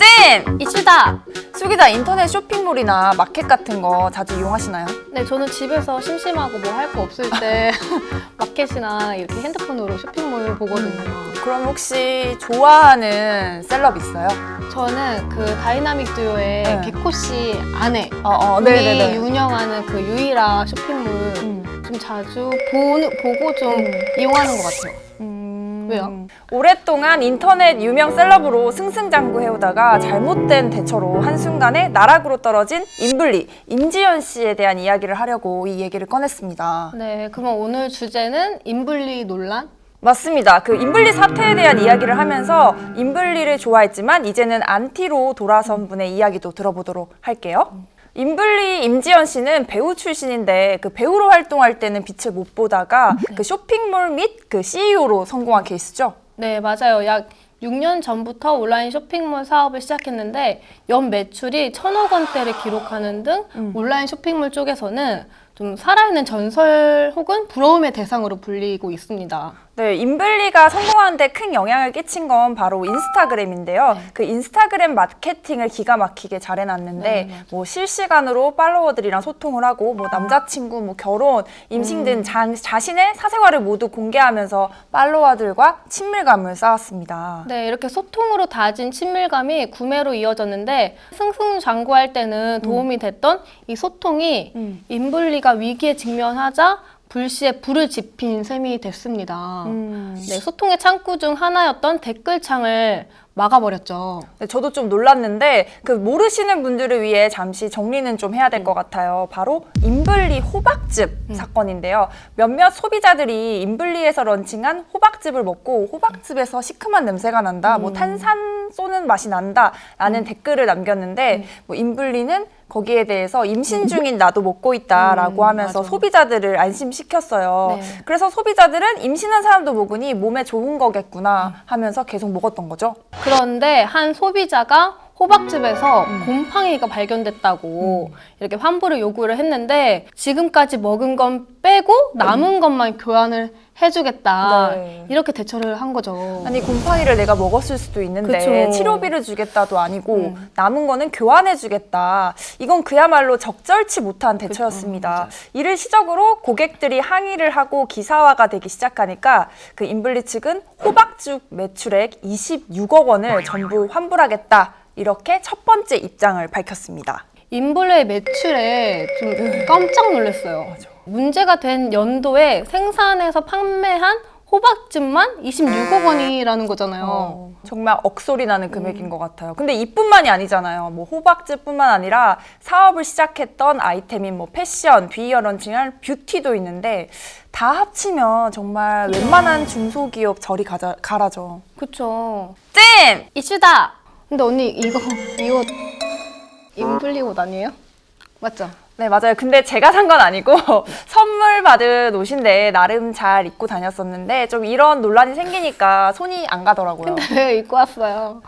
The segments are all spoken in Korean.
찐! 이슈다. 수기다 인터넷 쇼핑몰이나 마켓 같은 거 자주 이용하시나요? 네, 저는 집에서 심심하고 뭐 할 거 없을 때 마켓이나 이렇게 핸드폰으로 쇼핑몰 보거든요. 그럼 혹시 좋아하는 셀럽 있어요? 저는 그 다이나믹 듀오의 네. 개코 씨 아내 어, 어, 분이 네네네. 운영하는 그 유이라 쇼핑몰 음. 좀 자주 보는, 보고 좀 이용하는 것 같아요. 음. 왜요? 오랫동안 인터넷 유명 셀럽으로 승승장구해오다가 잘못된 대처로 한순간에 나락으로 떨어진 인블리, 임지연 씨에 대한 이야기를 하려고 이 얘기를 꺼냈습니다. 네, 그러면 오늘 주제는 인블리 논란? 맞습니다. 그 인블리 사태에 대한 이야기를 하면서 인블리를 좋아했지만 이제는 안티로 돌아선 분의 이야기도 들어보도록 할게요. 인블리 임지연 씨는 배우 출신인데 그 배우로 활동할 때는 빛을 못 보다가 그 쇼핑몰 및 그 CEO로 성공한 케이스죠. 네, 맞아요. 약 6년 전부터 온라인 쇼핑몰 사업을 시작했는데 연 매출이 천억 원대를 기록하는 등 온라인 쇼핑몰 쪽에서는 좀 살아있는 전설 혹은 부러움의 대상으로 불리고 있습니다. 네, 인블리가 성공하는데 큰 영향을 끼친 건 바로 인스타그램인데요. 그 인스타그램 마케팅을 기가 막히게 잘 해놨는데 네, 맞아요. 뭐 실시간으로 팔로워들이랑 소통을 하고 뭐 남자친구, 뭐 결혼, 임신 음. 등 자, 자신의 사생활을 모두 공개하면서 팔로워들과 친밀감을 쌓았습니다. 네, 이렇게 소통으로 다진 친밀감이 구매로 이어졌는데 승승장구할 때는 도움이 됐던 이 소통이 음. 인블리가 위기에 직면하자 불시에 불을 지핀 셈이 됐습니다. 음. 네, 소통의 창구 중 하나였던 댓글창을 막아버렸죠. 네, 저도 좀 놀랐는데 그 모르시는 분들을 위해 잠시 정리는 좀 해야 될 것 같아요. 바로 인블리 호박즙 사건인데요. 몇몇 소비자들이 인블리에서 런칭한 호박즙을 먹고 호박즙에서 시큼한 냄새가 난다, 뭐 탄산 쏘는 맛이 난다라는 댓글을 남겼는데 뭐 인블리는 거기에 대해서 임신 중인 나도 먹고 있다라고 음, 하면서 맞아. 소비자들을 안심시켰어요. 네. 그래서 소비자들은 임신한 사람도 먹으니 몸에 좋은 거겠구나 하면서 계속 먹었던 거죠. 그런데 한 소비자가 호박즙에서 곰팡이가 발견됐다고 이렇게 환불을 요구를 했는데 지금까지 먹은 건 빼고 남은 것만 교환을 해주겠다 네. 이렇게 대처를 한 거죠. 아니 곰팡이를 내가 먹었을 수도 있는데 그쵸. 치료비를 주겠다도 아니고 음. 남은 거는 교환해 주겠다. 이건 그야말로 적절치 못한 대처였습니다. 이를 시작으로 고객들이 항의를 하고 기사화가 되기 시작하니까 그 인블리 측은 호박죽 매출액 26억 원을 전부 환불하겠다. 이렇게 첫 번째 입장을 밝혔습니다. 인블레의 매출에 좀 깜짝 놀랐어요. 문제가 된 연도에 생산해서 판매한 호박즙만 26억 원이라는 거잖아요. 어, 정말 억소리 나는 금액인 것 같아요. 근데 이뿐만이 아니잖아요. 뭐 호박즙뿐만 아니라 사업을 시작했던 아이템인 뭐 패션, 비이어 런칭할 뷰티도 있는데 다 합치면 정말 웬만한 중소기업 저리 가자, 가라죠. 그쵸. 찐! 이슈다! 근데 언니 이거 이 옷 인블리 옷 아니에요? 맞죠? 네, 맞아요. 근데 제가 산 건 아니고 선물 받은 옷인데 나름 잘 입고 다녔었는데 좀 이런 논란이 생기니까 손이 안 가더라고요. 왜 입고 왔어요?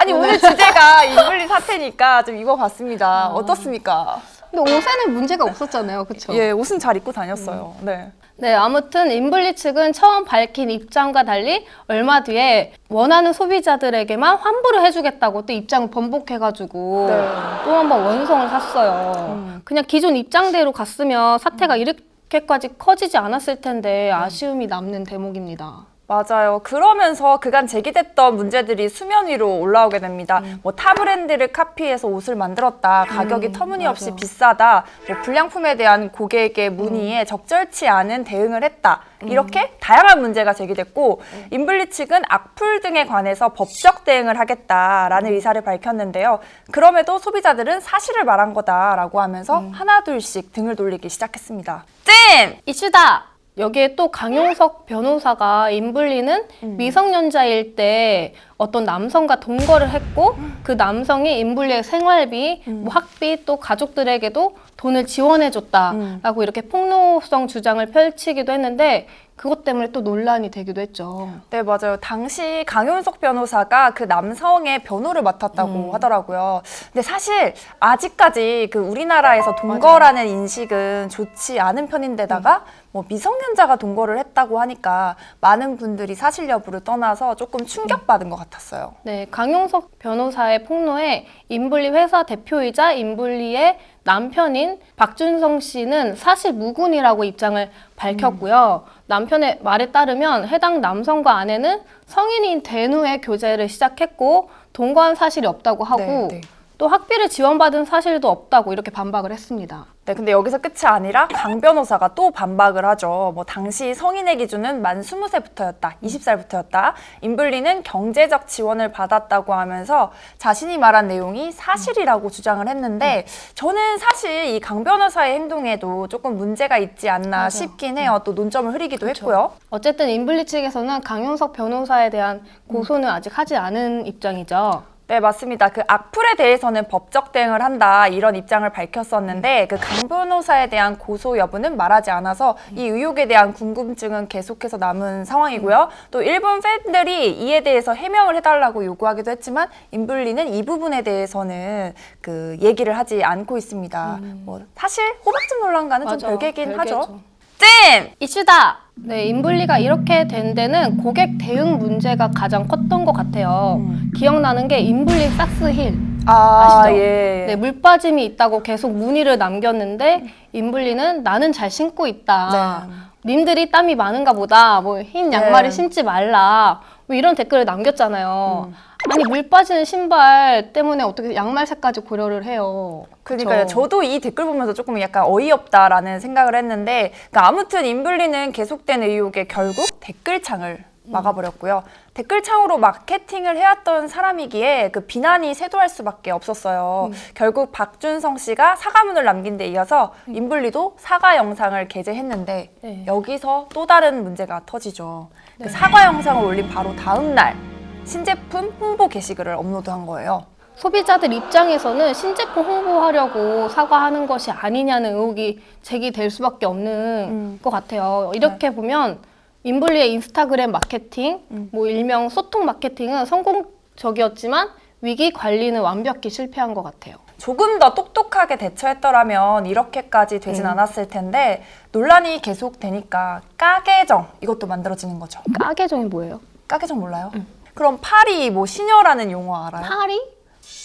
아니 오늘 주제가 인블리 사태니까 좀 입어봤습니다. 어떻습니까? 근데 옷에는 문제가 없었잖아요. 그쵸? 예, 옷은 잘 입고 다녔어요. 네. 네, 아무튼 인블리 측은 처음 밝힌 입장과 달리 얼마 뒤에 원하는 소비자들에게만 환불을 해주겠다고 또 입장을 번복해가지고 네. 또 한 번 원성을 샀어요. 그냥 기존 입장대로 갔으면 사태가 이렇게까지 커지지 않았을 텐데 아쉬움이 남는 대목입니다. 맞아요. 그러면서 그간 제기됐던 문제들이 수면 위로 올라오게 됩니다. 뭐타 브랜드를 카피해서 옷을 만들었다. 가격이 음, 터무니없이 맞아. 비싸다. 뭐 불량품에 대한 고객의 문의에 적절치 않은 대응을 했다. 이렇게 다양한 문제가 제기됐고 인블리 측은 악플 등에 관해서 법적 대응을 하겠다라는 의사를 밝혔는데요. 그럼에도 소비자들은 사실을 말한 거다라고 하면서 하나 둘씩 등을 돌리기 시작했습니다. 찐! 이슈다! 여기에 또 강용석 변호사가 인블리는 미성년자일 때 어떤 남성과 동거를 했고 그 남성이 인블리의 생활비, 뭐 학비 또 가족들에게도 돈을 지원해줬다라고 이렇게 폭로성 주장을 펼치기도 했는데 그것 때문에 또 논란이 되기도 했죠. 네, 맞아요. 당시 강윤석 변호사가 그 남성의 변호를 맡았다고 음. 하더라고요. 근데 사실 아직까지 그 우리나라에서 동거라는 인식은 좋지 않은 편인데다가 뭐 미성년자가 동거를 했다고 하니까 많은 분들이 사실 여부를 떠나서 조금 충격받은 것 같았어요. 네, 강용석 변호사의 폭로에 인블리 회사 대표이자 인블리의 남편인 박준성 씨는 사실 무근이라고 입장을 밝혔고요. 남편의 말에 따르면 해당 남성과 아내는 성인이 된 후에 교제를 시작했고 동거한 사실이 없다고 하고 네, 네. 또 학비를 지원받은 사실도 없다고 이렇게 반박을 했습니다. 네, 근데 여기서 끝이 아니라 강 변호사가 또 반박을 하죠. 뭐 당시 성인의 기준은 만 20세부터였다, 20살부터였다. 인블리는 경제적 지원을 받았다고 하면서 자신이 말한 내용이 사실이라고 주장을 했는데 저는 사실 이 강 변호사의 행동에도 조금 문제가 있지 않나 맞아요. 싶긴 해요. 또 논점을 흐리기도 했고요. 어쨌든 인블리 측에서는 강용석 변호사에 대한 고소는 아직 하지 않은 입장이죠. 네, 맞습니다. 그 악플에 대해서는 법적 대응을 한다 이런 입장을 밝혔었는데 그 강 변호사에 대한 고소 여부는 말하지 않아서 이 의혹에 대한 궁금증은 계속해서 남은 상황이고요. 또 일본 팬들이 이에 대해서 해명을 해달라고 요구하기도 했지만 인블리는 이 부분에 대해서는 그 얘기를 하지 않고 있습니다. 뭐 사실 호박즙 논란과는 좀 별개긴 하죠. 별개죠. 찜! 이슈다. 네, 인블리가 이렇게 된 데는 고객 대응 문제가 가장 컸던 것 같아요. 음. 기억나는 게 인블리 삭스힐. 아, 아시죠? 예. 네, 물 빠짐이 있다고 계속 문의를 남겼는데 인블리는 나는 잘 신고 있다. 네. 님들이 땀이 많은가 보다. 뭐 흰 양말을 네. 신지 말라. 뭐 이런 댓글을 남겼잖아요. 음. 아니 물 빠지는 신발 때문에 어떻게 양말색까지 고려를 해요. 그러니까요. 그쵸? 저도 이 댓글 보면서 조금 약간 어이없다라는 생각을 했는데, 그러니까 아무튼 인블리는 계속된 의혹에 결국 댓글창을 막아버렸고요. 댓글창으로 마케팅을 해왔던 사람이기에 그 비난이 쇄도할 수밖에 없었어요. 결국 박준성 씨가 사과문을 남긴 데 이어서 인블리도 사과 영상을 게재했는데 네. 여기서 또 다른 문제가 터지죠. 그 사과 영상을 올린 바로 다음 날 신제품 홍보 게시글을 업로드한 거예요. 소비자들 입장에서는 신제품 홍보하려고 사과하는 것이 아니냐는 의혹이 제기될 수밖에 없는 음. 것 같아요. 이렇게 보면 인블리의 인스타그램 마케팅, 뭐 일명 소통 마케팅은 성공적이었지만 위기 관리는 완벽히 실패한 것 같아요. 조금 더 똑똑하게 대처했더라면 이렇게까지 되진 음. 않았을 텐데 논란이 계속되니까 까계정 이것도 만들어지는 거죠. 까계정이 뭐예요? 까계정 몰라요? 그럼 파리 뭐 시녀라는 용어 알아요? 파리?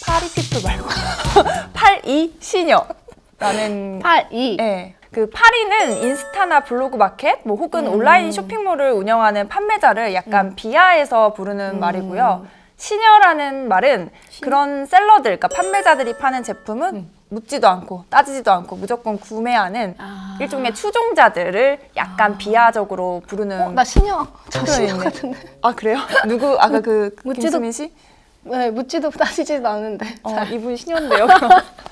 파리 피플 말고 팔이 시녀 라는 팔이. 네. 그 파리는 인스타나 블로그 마켓, 뭐 혹은 음. 온라인 쇼핑몰을 운영하는 판매자를 약간 비하해서 부르는 음. 말이고요. 시녀라는 말은 그런 셀러들, 그러니까 판매자들이 파는 제품은 묻지도 않고 따지지도 않고 무조건 구매하는 아. 일종의 추종자들을 약간 비하적으로 부르는. 어, 나 신여. 저 신여. 같은데. 아 그래요? 누구 아까 그 묻지도- 김수민 씨? 네, 묻지도 따지지도 않은데. 어, 이분 신현데요.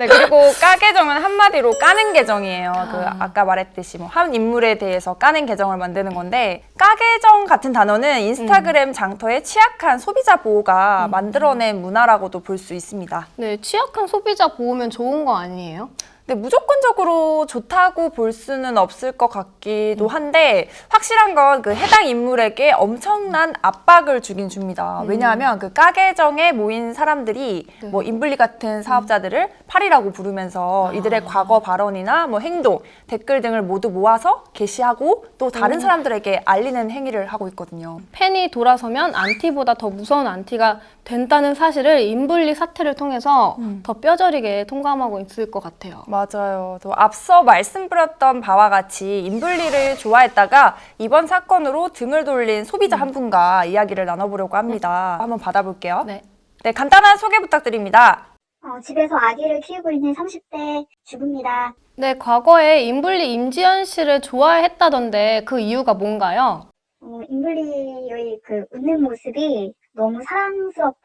네, 그리고 까 계정은 한마디로 까는 계정이에요. 그 아까 말했듯이 뭐 한 인물에 대해서 까는 계정을 만드는 건데 까 계정 같은 단어는 인스타그램 장터의 취약한 소비자 보호가 만들어낸 문화라고도 볼 수 있습니다. 네, 취약한 소비자 보호면 좋은 거 아니에요? 근데 무조건적으로 좋다고 볼 수는 없을 것 같기도 한데 확실한 건 그 해당 인물에게 엄청난 압박을 주긴 줍니다. 왜냐하면 그 까계정에 모인 사람들이 뭐 인블리 같은 사업자들을 팔이라고 부르면서 이들의 과거 발언이나 뭐 행동, 댓글 등을 모두 모아서 게시하고 또 다른 사람들에게 알리는 행위를 하고 있거든요. 팬이 돌아서면 안티보다 더 무서운 안티가 된다는 사실을 인블리 사태를 통해서 더 뼈저리게 통감하고 있을 것 같아요. 맞아요. 또 앞서 말씀드렸던 바와 같이 인블리를 좋아했다가 이번 사건으로 등을 돌린 소비자 한 분과 이야기를 나눠보려고 합니다. 한번 받아볼게요. 네. 네, 간단한 소개 부탁드립니다. 어, 집에서 아기를 키우고 있는 30대 주부입니다. 네, 과거에 인블리 임지연 씨를 좋아했다던데 그 이유가 뭔가요? 어, 인블리의 그 웃는 모습이 너무 사랑스럽고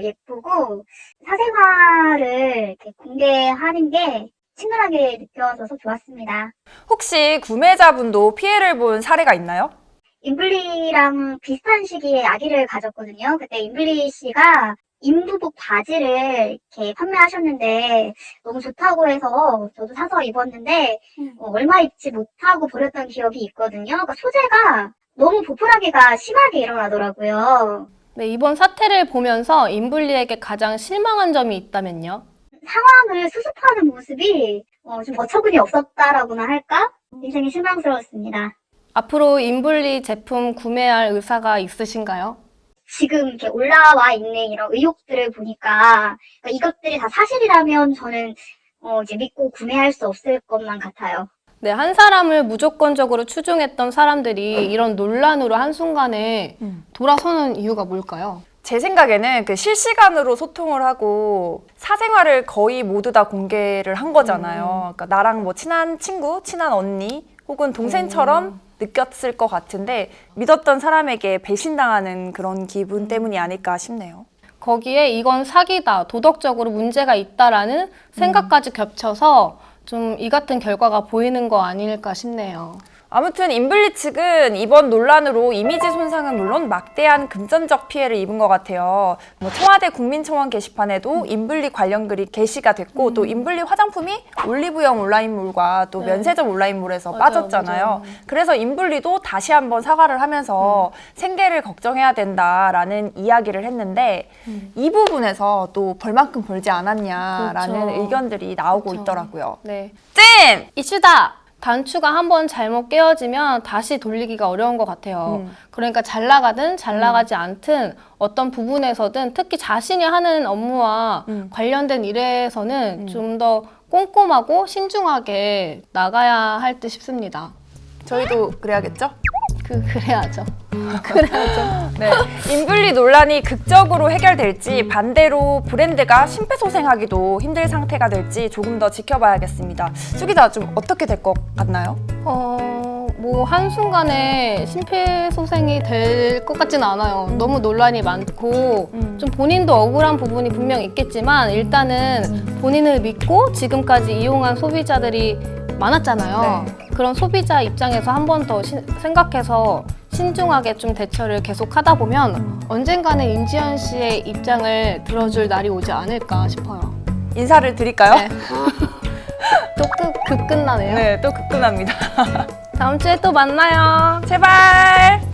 예쁘고 사생활을 이렇게 공개하는 게 친근하게 느껴져서 좋았습니다. 혹시 구매자분도 피해를 본 사례가 있나요? 인블리랑 비슷한 시기에 아기를 가졌거든요. 그때 인블리 씨가 인부복 바지를 이렇게 판매하셨는데 너무 좋다고 해서 저도 사서 입었는데 어, 얼마 입지 못하고 버렸던 기억이 있거든요. 그러니까 소재가 너무 보풀하기가 심하게 일어나더라고요. 네, 이번 사태를 보면서 인블리에게 가장 실망한 점이 있다면요? 상황을 수습하는 모습이 어, 좀 어처구니 없었다라고나 할까? 굉장히 실망스러웠습니다. 앞으로 인블리 제품 구매할 의사가 있으신가요? 지금 이렇게 올라와 있는 이런 의혹들을 보니까 그러니까 이것들이 다 사실이라면 저는 어, 이제 믿고 구매할 수 없을 것만 같아요. 네, 한 사람을 무조건적으로 추종했던 사람들이 이런 논란으로 한순간에 음. 돌아서는 이유가 뭘까요? 제 생각에는 그 실시간으로 소통을 하고 사생활을 거의 모두 다 공개를 한 거잖아요. 그러니까 나랑 뭐 친한 친구, 친한 언니 혹은 동생처럼 느꼈을 것 같은데 믿었던 사람에게 배신당하는 그런 기분 때문이 아닐까 싶네요. 거기에 이건 사기다, 도덕적으로 문제가 있다라는 생각까지 겹쳐서 좀 이 같은 결과가 보이는 거 아닐까 싶네요. 아무튼 인블리 측은 이번 논란으로 이미지 손상은 물론 막대한 금전적 피해를 입은 것 같아요. 뭐 청와대 국민청원 게시판에도 인블리 관련 글이 게시가 됐고 또 인블리 화장품이 올리브영 온라인몰과 또 네. 면세점 온라인몰에서 맞아요, 빠졌잖아요. 맞아요. 그래서 인블리도 다시 한번 사과를 하면서 생계를 걱정해야 된다라는 이야기를 했는데 이 부분에서 또 벌만큼 벌지 않았냐라는 그렇죠. 의견들이 나오고 그렇죠. 있더라고요. 네. 찜! 이슈다! 단추가 한번 잘못 깨어지면 다시 돌리기가 어려운 것 같아요. 음. 그러니까 잘 나가든 잘 나가지 않든 어떤 부분에서든 특히 자신이 하는 업무와 음. 관련된 일에서는 좀더 꼼꼼하고 신중하게 나가야 할 듯 싶습니다. 저희도 그래야겠죠? 그, 그래야죠. 그래야죠. 네. 인블리 논란이 극적으로 해결될지 반대로 브랜드가 심폐소생하기도 힘들 상태가 될지 조금 더 지켜봐야겠습니다. 수기자 좀 어떻게 될 것 같나요? 어, 뭐, 한순간에 심폐소생이 될 것 같진 않아요. 너무 논란이 많고, 음. 좀 본인도 억울한 부분이 분명 있겠지만, 일단은 본인을 믿고 지금까지 이용한 소비자들이 많았잖아요. 그런 소비자 입장에서 한 번 더 생각해서 신중하게 좀 대처를 계속 하다 보면 언젠가는 임지연 씨의 입장을 들어줄 날이 오지 않을까 싶어요. 인사를 드릴까요? 네. 또 끝, 급 끝나네요. 네, 또 급급합니다. 다음 주에 또 만나요. 제발!